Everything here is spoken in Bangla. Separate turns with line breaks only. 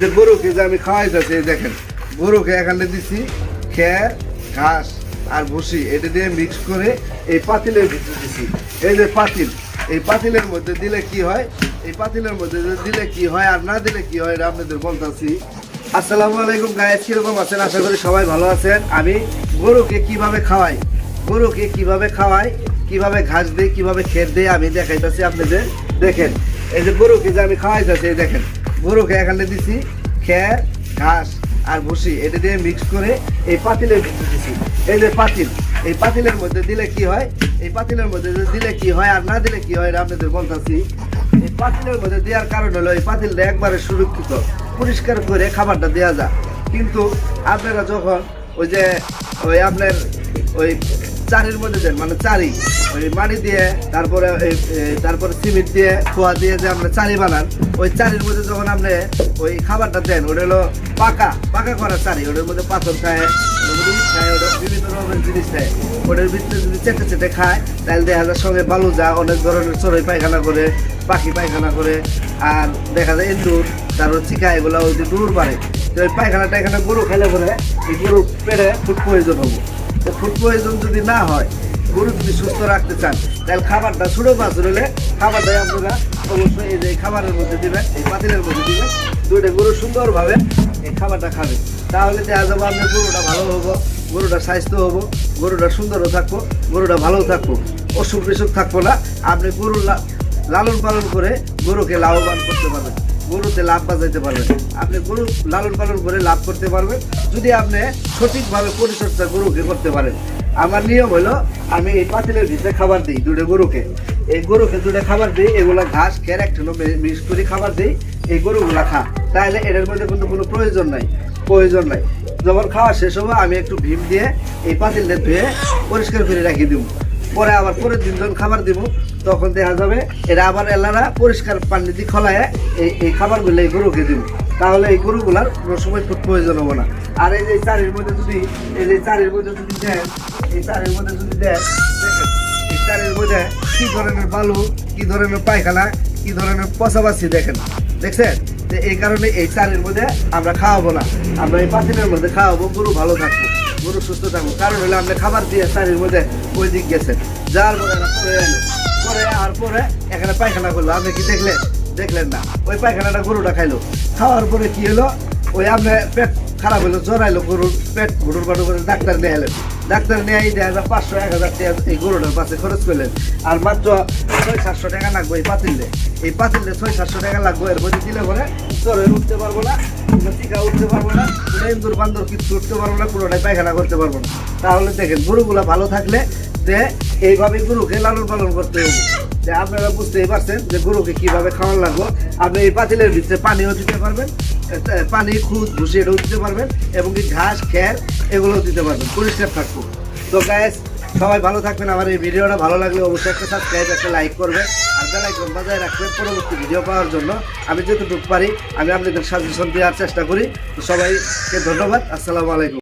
যে গরুকে যে আমি খাওয়াইতেছি দেখেন গরুকে এখানে দিছি খের, ঘাস আর ভুসি, এটা দিয়ে মিক্স করে এই পাতিলের ভিতরে দিছি। এই যে পাতিল, এই পাতিলের মধ্যে দিলে কি হয়? এই পাতিলের মধ্যে দিলে কি হয় আর না দিলে কি হয়, এটা আপনাদের বলতেছি। আসসালামু আলাইকুম গায়েস কীরকম আছেন? আশা করি সবাই ভালো আছেন। আমি গরুকে কীভাবে খাওয়াই? গরুকে কীভাবে খাওয়াই? কীভাবে ঘাস দিই? কীভাবে খের দিই? আমি দেখাইতেছি আপনাদের। দেখেন, এই যে গরুকে যে আমি খাওয়াইতেছি, এই দেখেন গরুকে এখানে দিছি খের ঘাস আর ভুসি, এটা দিয়ে মিক্স করে এই পাতিলের ভিতরে দিছি। এই যে পাতিল, এই পাতিলের মধ্যে দিলে কি হয়? এই পাতিলের মধ্যে দিলে কি হয় আর না দিলে কি হয় আপনাদের বলতেছি। এই পাতিলের মধ্যে দেওয়ার কারণ হলো এই পাতিলটা একবারে সুরক্ষিত, পরিষ্কার করে খাবারটা দেওয়া যায়। কিন্তু আপনারা যখন ওই যে ওই আপনার ওই চারির মধ্যে দেন মানে চারি, ওই মাটি দিয়ে, তারপরে তারপরে সিমেন্ট দিয়ে, খোয়া দিয়ে যে আপনি চারি বানান ওই চারির মধ্যে যখন আপনি ওই খাবারটা দেন, ওটা হলো পাকা পাকা করা চারি ওটার মধ্যে পাথর খায় খায়, ওটা বিভিন্ন রকমের জিনিস খায় ওটার ভিতরে যদি চেটে চেটে খায়, তাহলে দেখা যায় যা অনেক ধরনের পায়খানা করে, পাখি পায়খানা করে। আর দেখা যায় চিকা এগুলো ওই গরু খেলে গরু ফুড প্রয়োজন তো ফুড প্রয়োজন যদি না হয়, গরু যদি সুস্থ রাখতে চান, তাহলে খাবারটা ছোটো মাছ হলে দেয় আপনারা, অবশ্যই এই যে খাবারের মধ্যে দিবেন, এই পাতিলের মধ্যে দিবেন। দুইটা গরু সুন্দরভাবে এই খাবারটা খাবে। তাহলে দেখা যাব আপনার গরুটা ভালো হব গরুটা স্বাস্থ্য হব, গরুটা সুন্দরও থাকব, গরুটা ভালো থাকব। অসুখ বিসুখ থাকব না। আপনি গরু লা- লালন পালন করে গরুকে লাভবান করতে পারবেন। গরুতে লাভ বাজাইতে পারবেন। আপনি গরু লালন পালন করে লাভ করতে পারবেন। যদি আপনি সঠিকভাবে পরিচর্যা গরুকে করতে পারেন। আমার নিয়ম হলো, আমি এই পাতিলের ভিতরে খাবার দিই দুটো গরুকে। এই গরুকে দুটো খাবার দিই, এগুলা ঘাস, খের একটা মিক্স করে খাবার দিই, এই গরুগুলা খা। তাহলে এটার মধ্যে কিন্তু কোনো প্রয়োজন নাই প্রয়োজন নাই। যখন খাওয়া শেষ হবে, আমি একটু ভীম দিয়ে এই পাতিলটা ধুয়ে পরিষ্কার করে রাখি দিব। পরে আবার পরের দিন যখন খাবার দিব, তখন দেখা যাবে এরা আবার এলারা পরিষ্কার পানি দিয়ে খলায় এই এই খাবারগুলো এই গরুকে দিব। তাহলে এই গরুগুলার কোনো সময় খুব প্রয়োজন হবে না। আর এই যে চারির মধ্যে যদি এই যে চারির মধ্যে যদি দেন, এই চারির মধ্যে যদি দেখেন, এই চারির মধ্যে কি ধরনের বালু, কি ধরনের পায়খানা, কি ধরনের পচাবাসি দেখেন। দেখছেন? তো এই কারণে এই চারের মধ্যে আমরা খাওয়াবো না। আমরা এই পাতিলের মধ্যে খাওয়াবো। গরু ভালো থাকব, গরু সুস্থ থাকব। কারণ হলে আপনি খাবার দিয়ে চারের মধ্যে ওই দিক গেছেন যার এলো। পরে আর পরে এখানে পায়খানা করল। আপনি কি দেখলেন? দেখলেন না। ওই পায়খানাটা গরুটা খাইলো। খাওয়ার পরে কি হলো? ওই আপনার পেট খারাপ হলো জড়াইলো গরুর পেট, গরুর পাটু করে ডাক্তার নিয়ে এলেন। ডাক্তার নিয়ে এই দেখা পাঁচশো, এক হাজার টাকা এই গরুটার পাশে খরচ করলেন। আর মাত্র ছয়, সাতশো টাকা লাগবে এই পাতিলে। এই পাতিলে ছয়, সাতশো টাকা লাগবে, এর মধ্যে দিলে পরে চরে উঠতে পারব না টিকা উঠতে পারব না, কোনো ইন্দুর বান্দর কিছু উঠতে পারব না, কোনোটাই পায়খানা করতে পারব না। তাহলে দেখেন গরুগুলা ভালো থাকলে যে এইভাবে গরুকে লালন পালন করতে হবে। যে আপনারা বুঝতেই পারছেন যে গরুকে কীভাবে খাওয়ান লাগবো। আপনি এই পাতিলের ভিতরে পানিও দিতে পারবেন পানি, খুদ, ভুসি এটাও দিতে পারবেন, এবং কি ঘাস খ্যার এগুলোও দিতে পারবেন। পরিষ্কার থাকব। তো গ্যাস সবাই ভালো থাকবেন। আমার এই ভিডিওটা ভালো লাগলে অবশ্যই একটা সাবস্ক্রাইব একটা লাইক করবেন, আর বেলাইকন বাজায় রাখবেন পরবর্তী ভিডিও পাওয়ার জন্য। আমি যতটুকু পারি, আমি আপনাদের সাজেশন দেওয়ার চেষ্টা করি। তো সবাইকে ধন্যবাদ। আসসালামু আলাইকুম।